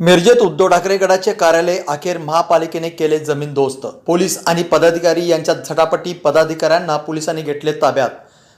मिरजेत उद्धव ठाकरे गटाचे कार्यालय अखेर महापालिकेने केले जमीनदोस्त पोलीस आणि पदाधिकारी यांच्यात झटापटी पदाधिकाऱ्यांना पोलिसांनी घेतले ताब्यात.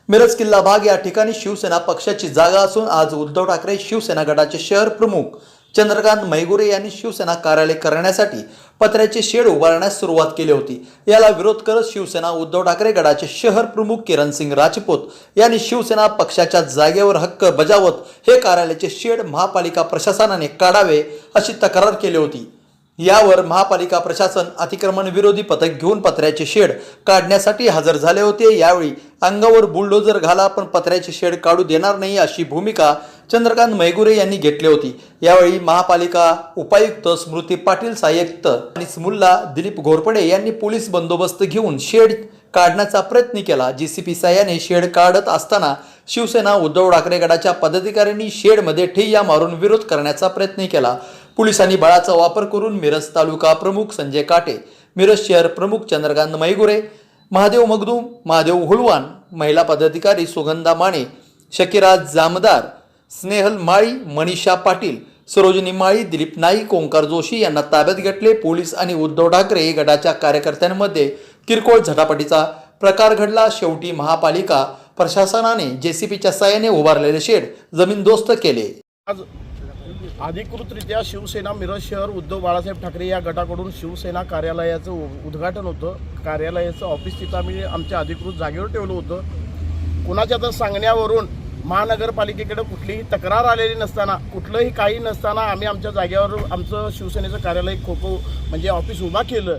मिरज किल्ला भाग या ठिकाणी शिवसेना पक्षाची जागा असून आज उद्धव ठाकरे शिवसेना गटाचे शहर प्रमुख चंद्रकांत मैगुरे यांनी शिवसेना कार्यालय करण्यासाठी पत्र्याचे शेड उभारण्यास सुरुवात केली होती. याला विरोध करत शिवसेना उद्धव ठाकरे गटाचे शहर प्रमुख किरण सिंग राजपूत यांनी शिवसेना पक्षाच्या जागेवर हक्क बजावत हे कार्यालयाचे शेड महापालिका प्रशासनाने काढावे अशी तक्रार केली होती. यावर महापालिका प्रशासन अतिक्रमण विरोधी पथक घेऊन पत्र्याचे शेड काढण्यासाठी हजर झाले होते. यावेळी अंगावर बुलडोजर घाला पण पत्र्याचे शेड काढू देणार नाही अशी भूमिका चंद्रकांत मैगुरे यांनी घेतली होती. यावेळी महापालिका उपायुक्त स्मृती पाटील सहाय्यक्त आणि स्मुल्ला दिलीप घोरपडे यांनी पोलीस बंदोबस्त घेऊन शेड काढण्याचा प्रयत्न केला. जी सी पी साह्याने शेड काढत असताना शिवसेना उद्धव ठाकरे गटाच्या पदाधिकाऱ्यांनी शेडमध्ये ठिय्या मारून विरोध करण्याचा प्रयत्न केला. पोलिसांनी बळाचा वापर करून मिरज तालुका प्रमुख संजय काटे मिरज शहर प्रमुख चंद्रकांत मैगुरे महादेव मगदूम महादेव हुलवान महिला पदाधिकारी सुगंधा माने शकिराज जामदार स्नेहल माळी मनीषा पाटील सरोजिनी माळी दिलीप नाईक ओंकार जोशी यांना ताब्यात घेतले. पोलीस आणि उद्धव ठाकरे गटाच्या कार्यकर्त्यांमध्ये किरकोळ झटापटीचा प्रकार घडला. शेवटी महापालिका प्रशासनाने जेसीपीच्या साह्याने उभारलेले शेड जमीनदोस्त केले. आज अधिकृतरित्या शिवसेना मिरज शहर उद्धव बाळासाहेब ठाकरे या गटाकडून शिवसेना कार्यालयाचं उ- उद्घाटन होतं. कार्यालयाचं ऑफिस तिथं आम्ही आमच्या अधिकृत जागेवर ठेवलं होतं. कुणाच्या तर सांगण्यावरून महानगरपालिकेकडे कुठलीही तक्रार आलेली नसताना कुठलंही काही नसताना आम्ही आमच्या जागेवर आमचं शिवसेनेचं कार्यालय खो खो म्हणजे ऑफिस उभा केलं.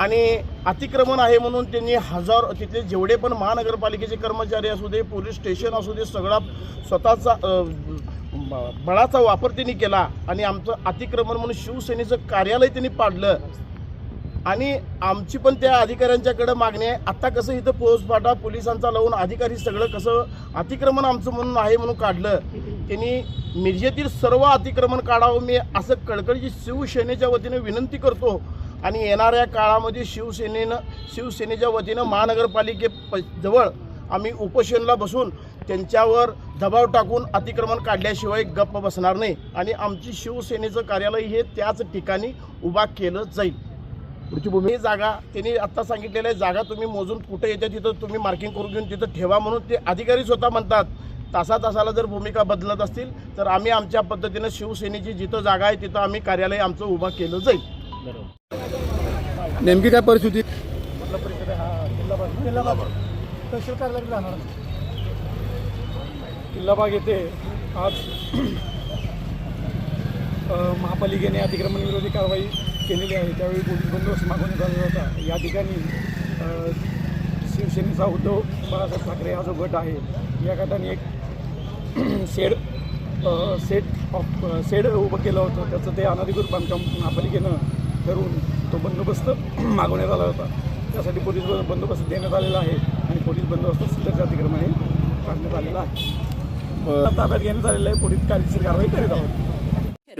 आणि अतिक्रमण आहे म्हणून त्यांनी हजार तिथले जेवढे पण महानगरपालिकेचे कर्मचारी असू दे पोलीस स्टेशन असू दे सगळा स्वतःचा बळाचा वापर त्यांनी केला. आणि आमचं अतिक्रमण म्हणून शिवसेनेचं कार्यालय त्यांनी पाडलं. आणि आमची पण त्या अधिकाऱ्यांच्याकडे मागणी आहे. आत्ता कसं इथं पोहोचपाटा पोलिसांचा लावून अधिकारी सगळं कसं अतिक्रमण आमचं म्हणून आहे म्हणून काढलं. त्यांनी मिरजेतील सर्व अतिक्रमण काढावं. मी असं कळकळीची शिवसेनेच्या वतीने विनंती करतो. आणि येणाऱ्या काळामध्ये शिवसेनेनं शिवसेनेच्या वतीनं महानगरपालिके प जवळ आम्ही उपोषणला बसून त्यांच्यावर दबाव टाकून अतिक्रमण काढल्याशिवाय गप्प बसणार नाही. आणि आमची शिवसेनेचं कार्यालय हे त्याच ठिकाणी उभा केलं जाईल. पुढची भूमी. ही जागा त्यांनी आत्ता सांगितलेलं आहे जागा तुम्ही मोजून कुठे येते तिथं तुम्ही मार्किंग करून घेऊन तिथं ठेवा म्हणून ते अधिकारी स्वतः म्हणतात. तासा तासाला जर भूमिका बदलत असतील तर आम्ही आमच्या पद्धतीनं शिवसेनेची जिथं जागा आहे तिथं आम्ही कार्यालय आमचं उभं केलं जाईल. नेमकी काय परिस्थिती? तहसील कार्यालयात जाणार किल्लाबाग येथे आज महापालिकेने अतिक्रमण विरोधी कारवाई केलेली आहे. त्यावेळी पोलीस बंदोबस्त मागवण्यात आलेला होता. या ठिकाणी शिवसेनेचा उद्धव बाळासाहेब ठाकरे हा जो गट आहे या गटाने एक शेड सेट ऑफ शेड उभं केलं होतं. त्याचं ते अनधिकृत बांधकाम महापालिकेनं ठरवून तो बंदोबस्त मागवण्यात आला होता. त्यासाठी पोलीस बंदोबस्त देण्यात आलेला आहे आणि पोलीस बंदोबस्त सदरच्या अतिक्रमणे काढण्यात आलेला आहे. ताब्यात घेण्यात आलेलं आहे. पोलीस कायदेशीर कारवाई करीत आहोत.